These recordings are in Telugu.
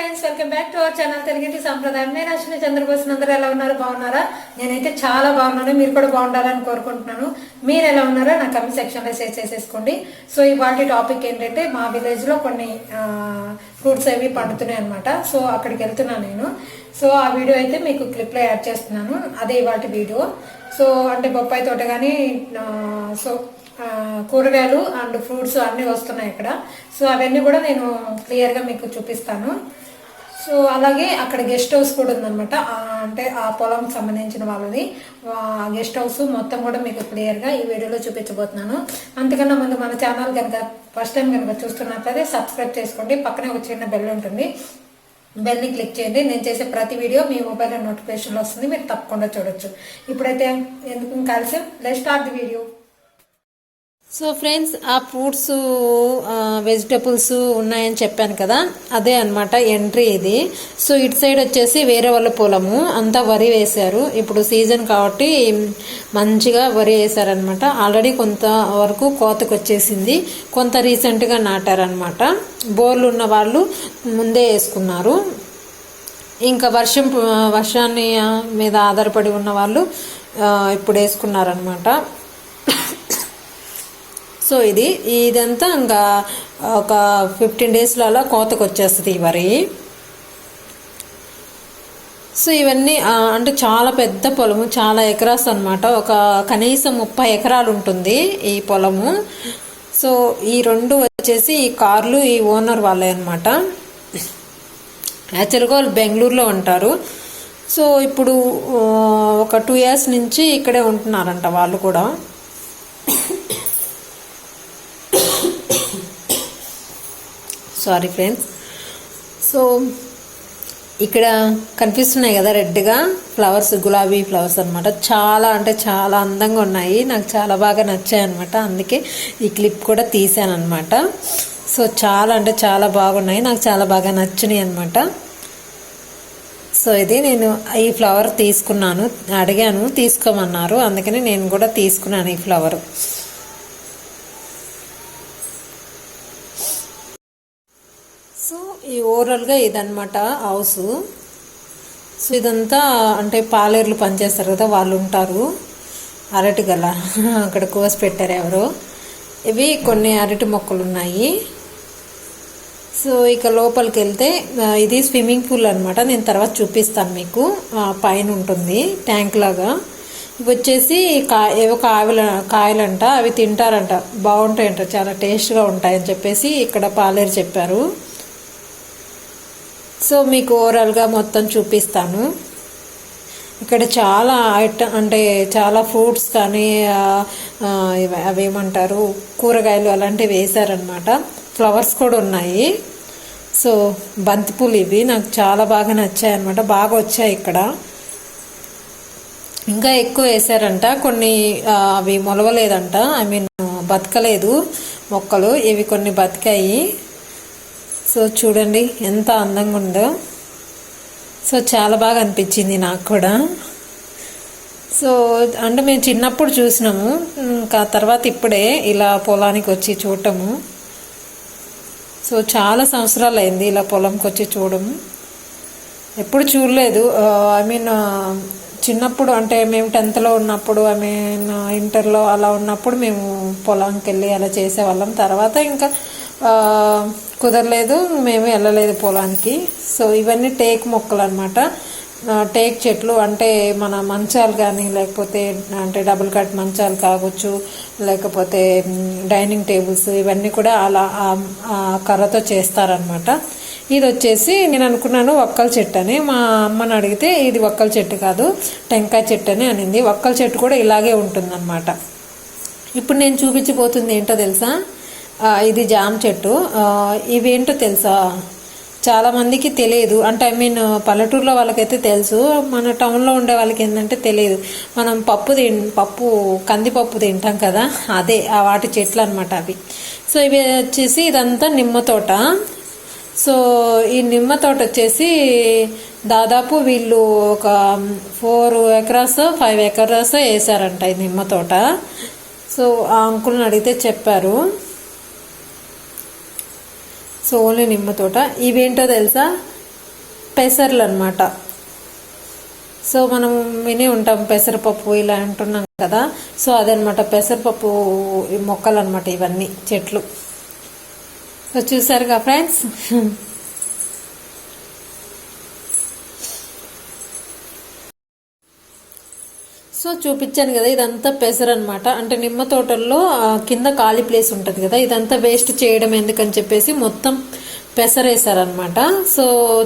Friends welcome back to our channel తెలుగింటి సంప్రదాయం నేను అశ్విని చంద్రబోస్ అందరూ ఎలా ఉన్నారు? బాగున్నారా? నేనైతే చాలా బాగున్నాను. మీరు కూడా బాగుండాలని కోరుకుంటున్నాను. మీరు ఎలా ఉన్నారో నా కమెంట్ సెక్షన్లో షేర్ చేసేసుకోండి. సో ఇవాళ టాపిక్ ఏంటంటే మా విలేజ్లో కొన్ని ఫ్రూట్స్ అవి పండుతున్నాయి అనమాట సో అక్కడికి వెళ్తున్నాను నేను. సో ఆ వీడియో అయితే మీకు క్లిప్లో యాడ్ చేస్తున్నాను. అదే ఇవాళ వీడియో. సో అంటే బొప్పాయి తోట కానీ సో కూరగాయలు అండ్ ఫ్రూట్స్ అన్నీ వస్తున్నాయి ఇక్కడ. సో అవన్నీ కూడా నేను క్లియర్గా మీకు చూపిస్తాను. సో అలాగే అక్కడ గెస్ట్ హౌస్ కూడా ఉందన్నమాట. అంటే ఆ పొలం సంబంధించిన వాళ్ళది. గెస్ట్ హౌస్ మొత్తం కూడా మీకు క్లియర్గా ఈ వీడియోలో చూపించబోతున్నాను. అంతకన్నా ముందు మన ఛానల్ కనుక ఫస్ట్ టైం కనుక చూస్తున్నట్లయితే సబ్స్క్రైబ్ చేసుకోండి. పక్కనే ఒక చిన్న బెల్ ఉంటుంది. బెల్ని క్లిక్ చేయండి. నేను చేసే ప్రతి వీడియో మీ మొబైల్లో నోటిఫికేషన్లో వస్తుంది. మీరు తప్పకుండా చూడొచ్చు. ఇప్పుడైతే ఎందుకు కలిసి? Let start the video so friends ఆ ఫ్రూట్స్ వెజిటబుల్స్ ఉన్నాయని చెప్పాను కదా అదే అన్నమాట ఎంట్రీ ఇది. సో ఇటు సైడ్ వచ్చేసి వేరే వాళ్ళ పొలము అంతా వరి వేశారు. ఇప్పుడు సీజన్ కాబట్టి మంచిగా వరి వేశారనమాట ఆల్రెడీ కొంత వరకు కోతకు వచ్చేసింది. కొంత రీసెంట్గా నాటారనమాట బోర్లు ఉన్న వాళ్ళు ముందే వేసుకున్నారు. ఇంకా వర్షం వర్షాన్ని మీద ఆధారపడి ఉన్న వాళ్ళు ఇప్పుడు వేసుకున్నారనమాట సో ఇది ఇదంతా ఇంకా ఒక ఫిఫ్టీన్ డేస్లో అలా కోతకు వచ్చేస్తుంది ఈ వరి. సో ఇవన్నీ అంటే చాలా పెద్ద పొలము చాలా ఎకరాస్ అనమాట ఒక కనీసం ముప్పై ఎకరాలు ఉంటుంది ఈ పొలము. సో ఈ రెండు వచ్చేసి ఈ కార్లు ఈ ఓనర్ వాళ్ళే అనమాట యాక్చువల్గా వాళ్ళు బెంగళూరులో ఉంటారు. సో ఇప్పుడు ఒక టూ ఇయర్స్ నుంచి ఇక్కడే ఉంటున్నారంట వాళ్ళు కూడా. సారీ ఫ్రెండ్స్ సో ఇక్కడ కనిపిస్తున్నాయి కదా రెడ్గా ఫ్లవర్స్ గులాబీ ఫ్లవర్స్ అన్నమాట. చాలా అంటే చాలా అందంగా ఉన్నాయి. నాకు చాలా బాగా నచ్చాయి అనమాట అందుకే ఈ క్లిప్ కూడా తీసాను అనమాట సో చాలా అంటే చాలా బాగున్నాయి. నాకు చాలా బాగా నచ్చినాయి అనమాట సో ఇది నేను ఈ ఫ్లవర్ తీసుకున్నాను. అడిగాను తీసుకోమన్నారు. అందుకని నేను కూడా తీసుకున్నాను ఈ ఫ్లవర్ సో ఈ ఓవరాల్గా ఇదనమాట హౌస్. సో ఇదంతా అంటే పాలేర్లు పనిచేస్తారు కదా వాళ్ళు ఉంటారు అరటి గల. అక్కడ కోసి పెట్టారు ఎవరో. ఇవి కొన్ని అరటి మొక్కలు ఉన్నాయి సో ఇక లోపలికి వెళ్తే ఇది స్విమ్మింగ్ పూల్ అనమాట నేను తర్వాత చూపిస్తాను మీకు. పైన ఉంటుంది ట్యాంక్ లాగా. ఇవి వచ్చేసి కా ఏవో కాయలు కాయలంట అవి తింటారంట. బాగుంటాయంట చాలా టేస్ట్గా ఉంటాయని చెప్పేసి ఇక్కడ పాలేరు చెప్పారు. సో మీకు ఓవరాల్గా మొత్తం చూపిస్తాను. ఇక్కడ చాలా ఐటమ్ అంటే చాలా ఫ్రూట్స్ కానీ ఇవి- అవేమంటారు కూరగాయలు అలాంటివి వేశారనమాట ఫ్లవర్స్ కూడా ఉన్నాయి. సో బంతిపూలు ఇవి నాకు చాలా బాగా నచ్చాయి అనమాట బాగా వచ్చాయి ఇక్కడ. ఇంకా ఎక్కువ వేసారంట కొన్ని అవి మొలవలేదంట. ఐ మీన్ బతకలేదు మొక్కలు. ఇవి కొన్ని బతికాయి. సో చూడండి ఎంత అందంగా ఉందో. సో చాలా బాగా అనిపించింది నాకు కూడా. సో అంటే మేము చిన్నప్పుడు చూసినాము ఇంకా తర్వాత ఇప్పుడే ఇలా పొలానికి వచ్చి చూడటము. సో చాలా సంవత్సరాలు అయింది ఇలా పొలంకి వచ్చి చూడము ఎప్పుడు చూడలేదు. ఐ మీన్ చిన్నప్పుడు అంటే మేము టెన్త్లో ఉన్నప్పుడు ఐ మీన్ ఇంటర్లో అలా ఉన్నప్పుడు మేము పొలంకి వెళ్ళి అలా చేసేవాళ్ళం. తర్వాత ఇంకా కుదరలేదు మేము వెళ్ళలేదు పొలానికి. సో ఇవన్నీ టేక్ మొక్కలు అనమాట టేక్ చెట్లు అంటే మన మంచాలు కానీ లేకపోతే అంటే డబుల్ కట్ మంచాలు కావచ్చు లేకపోతే డైనింగ్ టేబుల్స్ ఇవన్నీ కూడా అలా ఆ- కర్రతో చేస్తారనమాట ఇది వచ్చేసి నేను అనుకున్నాను ఒక్కల చెట్టు అని. మా అమ్మని అడిగితే ఇది ఒక్కల చెట్టు కాదు టెంకాయ చెట్టు అని అనింది. ఒక్కల చెట్టు కూడా ఇలాగే ఉంటుందన్నమాట. ఇప్పుడు నేను చూపించబోతుంది ఏంటో తెలుసా? ఇది జామ చెట్టు. ఇవేంటో తెలుసా? చాలామందికి తెలియదు. అంటే ఐ మీన్ పల్లెటూరులో వాళ్ళకైతే తెలుసు. మన టౌన్లో ఉండే వాళ్ళకి ఏంటంటే తెలియదు. మనం పప్పు తిన్ పప్పు కందిపప్పు తింటాం కదా? అదే ఆ వాటి చెట్లు అనమాట అవి. సో ఇవి వచ్చేసి ఇదంతా నిమ్మ తోట. సో ఈ నిమ్మ తోట వచ్చేసి దాదాపు వీళ్ళు ఒక ఫోర్ ఎకరాస్ ఫైవ్ ఎకరాస్ వేసారంట ఈ నిమ్మ తోట. సో ఆ అంకుల్ని అడిగితే చెప్పారు. సో ఓన్లీ నిమ్మ తోట. ఇవేంటో తెలుసా? పెసర్లు అనమాట సో మనం విని ఉంటాం పెసరపప్పు ఇలా అంటున్నాం కదా. సో అదనమాట పెసరపప్పు మొక్కలు అనమాట ఇవన్నీ చెట్లు. సో చూసారుగా ఫ్రెండ్స్? సో చూపించాను కదా ఇదంతా పెసర్ అనమాట అంటే నిమ్మ తోటల్లో కింద ఖాళీ ప్లేస్ ఉంటుంది కదా ఇదంతా వేస్ట్ చేయడం ఎందుకని చెప్పేసి మొత్తం పెసరేసారనమాట సో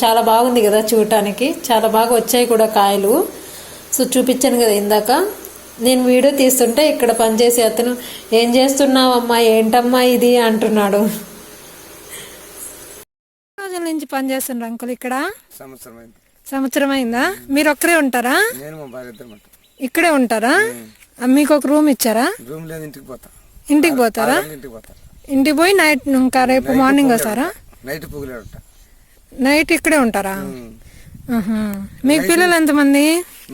చాలా బాగుంది కదా చూడటానికి. చాలా బాగా వచ్చాయి కూడా కాయలు. సో చూపించాను కదా ఇందాక. నేను వీడియో తీస్తుంటే ఇక్కడ పనిచేసే అతను ఏం చేస్తున్నావమ్మా? ఏంటమ్మా ఇది? అంటున్నాడు. రోజుల నుంచి పనిచేస్తున్నారు అంకుల్ ఇక్కడ? సంవత్సరం అయిందా. మీరు ఒక్కరే ఉంటారా? ఇక్కడే ఉంటారా? మీకు ఒక రూమ్ ఇచ్చారా? రూమ్ లేదు ఇంటికి పోతా. ఇంటికి పోతారా? ఇంటికి పోతా. ఇంటికి పోయి నైట్ ఇంకా రేపు మార్నింగ్ వస్తారా? నైట్ ఉంటా. నైట్ ఇక్కడే ఉంటారా. మీకు పిల్లలు ఎంతమంది?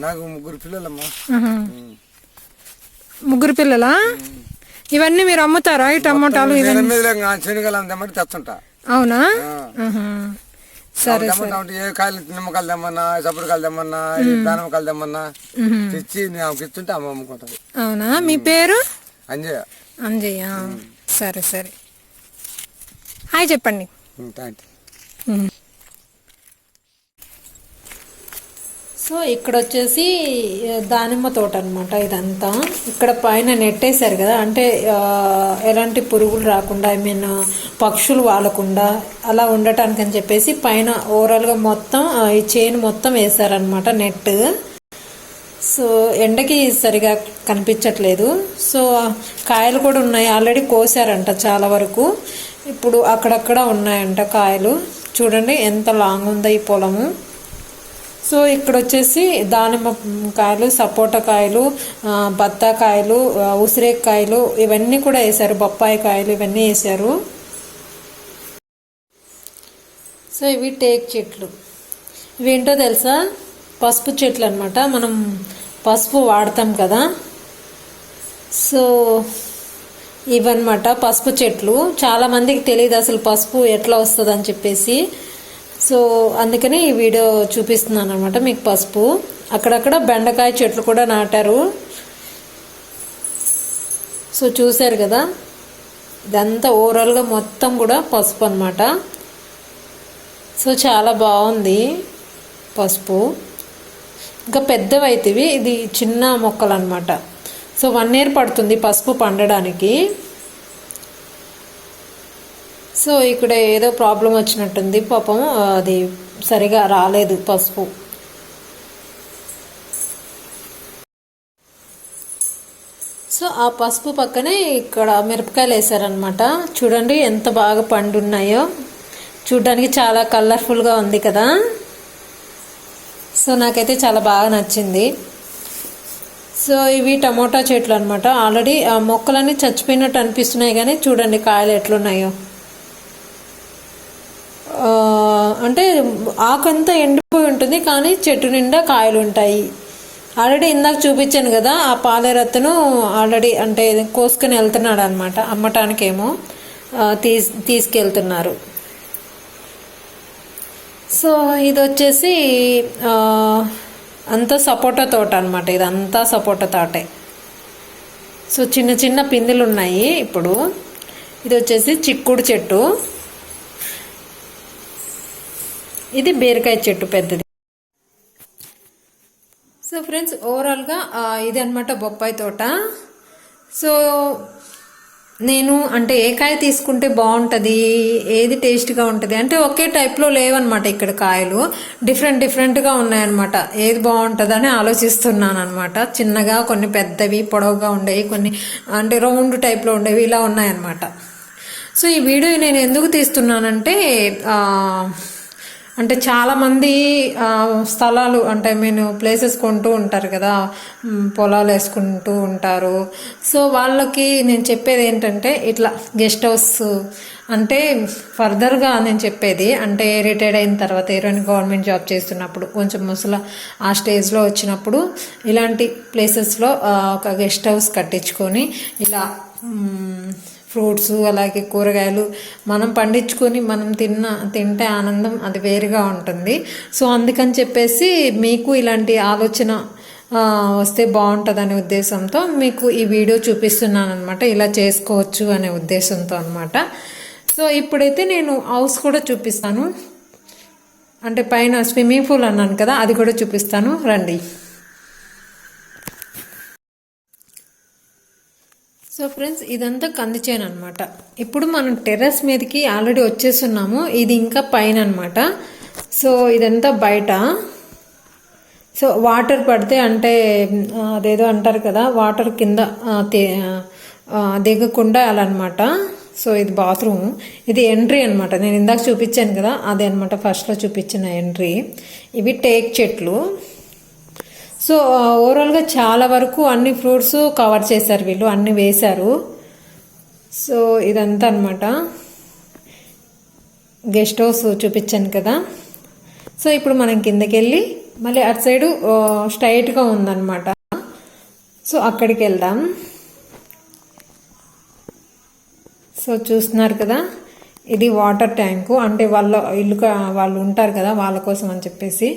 నాకు ముగ్గురు పిల్లలమ్మా. ముగ్గురు పిల్లలా? ఇవన్నీ మీరు అమ్ముతారా? ఈ టమోటాలు ఇవన్నీ? అవునా. సరే ఏ కాయలు నిమ్మకాయలు తెమ్మన్నా సబ్బరికాయలు తెమ్మన్నా దానిమ్మకాయలు తెమ్మన్నా తెచ్చి ఆమెకి ఇస్తుంటే అమ్మ అమ్ముకుంటది. అవునా? మీ పేరు? అంజయ్య. అంజయ్య? సరే సరే. హాయ్ చెప్పండి. థ్యాంక్ సో ఇక్కడ వచ్చేసి దానిమ్మ తోట అనమాట ఇదంతా. ఇక్కడ పైన నెట్టేశారు కదా అంటే ఎలాంటి పురుగులు రాకుండా ఐ మీన్ పక్షులు వాలకుండా అలా ఉండటానికి అని చెప్పేసి పైన ఓవరాల్గా మొత్తం ఈ చైన్ మొత్తం వేశారనమాట నెట్. సో ఎండకి సరిగా కనిపించట్లేదు. సో కాయలు కూడా ఉన్నాయి ఆల్రెడీ కోసారంట చాలా వరకు. ఇప్పుడు అక్కడక్కడ ఉన్నాయంట కాయలు. చూడండి ఎంత లాంగ్ ఉందో ఈ పొలము. సో ఇక్కడ వచ్చేసి దానిమ్మ కాయలు సపోటా కాయలు బత్తాకాయలు ఉసిరేకాయలు ఇవన్నీ కూడా వేశారు. బొప్పాయి కాయలు ఇవన్నీ వేశారు. సో ఇవి టేక్ చెట్లు. ఇవేంటో తెలుసా? పసుపు చెట్లు అనమాట మనం పసుపు వాడతాం కదా. సో ఇవన్నమాట పసుపు చెట్లు. చాలామందికి తెలియదు అసలు పసుపు ఎట్లా వస్తుంది అని చెప్పేసి. సో అందుకని ఈ వీడియో చూపిస్తున్నాను అనమాట మీకు పసుపు. అక్కడక్కడ బెండకాయ చెట్లు కూడా నాటారు. సో చూశారు కదా? ఇదంతా ఓవరాల్గా మొత్తం కూడా పసుపు అనమాట సో చాలా బాగుంది పసుపు. ఇంకా పెద్దవైతేవి. ఇది చిన్న మొక్కలు అనమాట సో వన్ ఇయర్ పడుతుంది పసుపు పండడానికి. సో ఇక్కడ ఏదో ప్రాబ్లం వచ్చినట్టుంది. పాపం అది సరిగా రాలేదు పసుపు. సో ఆ పసుపు పక్కనే ఇక్కడ మిరపకాయలు వేసారనమాట చూడండి ఎంత బాగా పండున్నాయో. చూడడానికి చాలా కలర్ఫుల్గా ఉంది కదా. సో నాకైతే చాలా బాగా నచ్చింది. సో ఇవి టమోటా చెట్లు అనమాట ఆల్రెడీ ఆ మొక్కలన్నీ చచ్చిపోయినట్టు అనిపిస్తున్నాయి కానీ చూడండి కాయలు ఎట్లున్నాయో ఆ, అంటే ఆకంతా ఎండిపోయి ఉంటుంది కానీ చెట్టు నిండా కాయలు ఉంటాయి. ఆల్రెడీ ఇందాక చూపించాను కదా ఆ పాలరత్తను ఆల్రెడీ అంటే కోసుకొని వెళ్తున్నాడు అనమాట అమ్మటానికేమో తీ తీస్ తీసుకెళ్తున్నారు. సో ఇది వచ్చేసి అంతా సపోటా తోట అనమాట ఇదంతా సపోటా తోటే. సో చిన్న చిన్న పిందెలు ఉన్నాయి ఇప్పుడు. ఇది వచ్చేసి చిక్కుడు చెట్టు. ఇది బీరకాయ చెట్టు పెద్దది. సో ఫ్రెండ్స్ ఓవరాల్గా ఇది అనమాట బొప్పాయి తోట. సో నేను అంటే ఏ కాయ తీసుకుంటే బాగుంటుంది ఏది టేస్ట్గా ఉంటుంది అంటే ఒకే టైప్లో లేవన్నమాట ఇక్కడ కాయలు. డిఫరెంట్ డిఫరెంట్గా ఉన్నాయన్నమాట. ఏది బాగుంటుందని ఆలోచిస్తున్నాను అనమాట చిన్నగా కొన్ని పెద్దవి పొడవుగా ఉండేవి కొన్ని అంటే రౌండ్ టైప్లో ఉండేవి ఇలా ఉన్నాయన్నమాట. సో ఈ వీడియో నేను ఎందుకు తీస్తున్నానంటే అంటే చాలామంది స్థలాలు అంటే మీన్ ప్లేసెస్ కొంటూ ఉంటారు కదా పొలాలు వేసుకుంటూ ఉంటారు. సో వాళ్ళకి నేను చెప్పేది ఏంటంటే ఇట్లా గెస్ట్ హౌస్ అంటే ఫర్దర్గా నేను చెప్పేది అంటే రిటైర్డ్ అయిన తర్వాత ఏదైనా గవర్నమెంట్ జాబ్ చేస్తున్నప్పుడు కొంచెం ముసల ఆ స్టేజ్లో వచ్చినప్పుడు ఇలాంటి ప్లేసెస్లో ఒక గెస్ట్ హౌస్ కట్టించుకొని ఇలా ఫ్రూట్స్ అలాగే కూరగాయలు మనం పండించుకొని మనం తిన్న తింటే ఆనందం అది వేరుగా ఉంటుంది. సో అందుకని చెప్పేసి మీకు ఇలాంటి ఆలోచన వస్తే బాగుంటుందనే ఉద్దేశంతో మీకు ఈ వీడియో చూపిస్తున్నాను అనమాట ఇలా చేసుకోవచ్చు అనే ఉద్దేశంతో అనమాట సో ఇప్పుడైతే నేను హౌస్ కూడా చూపిస్తాను. అంటే పైన స్విమ్మింగ్ పూల్ అన్నాను కదా అది కూడా చూపిస్తాను. రండి. సో ఫ్రెండ్స్ ఇదంతా కంది చేను అనమాట ఇప్పుడు మనం టెర్రస్ మీదకి ఆల్రెడీ వచ్చేస్తున్నాము. ఇది ఇంకా పైన అనమాట సో ఇదంతా బయట. సో వాటర్ పడితే అంటే అదేదో అంటారు కదా వాటర్ కింద తే- దిగకుండా అలా అనమాట సో ఇది బాత్రూమ్. ఇది ఎంట్రీ అనమాట నేను ఇందాక చూపించాను కదా అదే అనమాట ఫస్ట్లో చూపించిన ఎంట్రీ. ఇవి టేక్ చెట్లు. సో ఓవరాల్గా చాలా వరకు అన్ని ఫ్రూట్స్ కవర్ చేశారు వీళ్ళు అన్ని వేశారు. సో ఇదంతా అనమాట గెస్ట్ హౌస్ చూపించాను కదా. సో ఇప్పుడు మనం కిందకి వెళ్ళి మళ్ళీ అటు సైడు స్ట్రైట్గా ఉందన్నమాట. సో అక్కడికి వెళ్దాం. సో చూస్తున్నారు కదా ఇది వాటర్ ట్యాంకు అంటే వాళ్ళ ఇల్లు వాళ్ళు ఉంటారు కదా వాళ్ళ కోసం అని చెప్పేసి.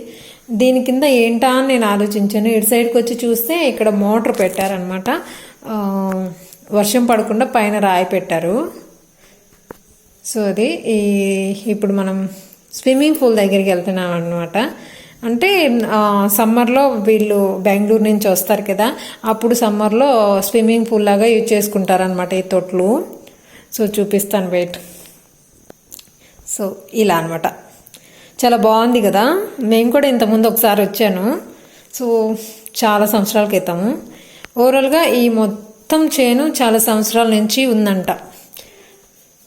దీని కింద ఏంటా అని నేను ఆలోచించాను. ఇటు సైడ్కి వచ్చి చూస్తే ఇక్కడ మోటార్ పెట్టారనమాట వర్షం పడకుండా పైన రాయి పెట్టారు. సో అది ఈ ఇప్పుడు మనం స్విమ్మింగ్ పూల్ దగ్గరికి వెళ్తున్నాం అనమాట అంటే సమ్మర్లో వీళ్ళు బెంగళూరు నుంచి వస్తారు కదా అప్పుడు సమ్మర్లో స్విమ్మింగ్ పూల్ లాగా యూజ్ చేసుకుంటారనమాట ఈ తొట్లు. సో చూపిస్తాను వెయిట్. సో ఇలా అనమాట చాలా బాగుంది కదా. మేము కూడా ఇంతకుముందు ఒకసారి వచ్చాను. సో చాలా సంవత్సరాల క్రితము ఓవరాల్గా ఈ మొత్తం చేను చాలా సంవత్సరాల నుంచి ఉందంట.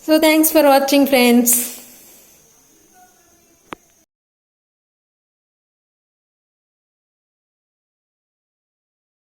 So thanks for watching friends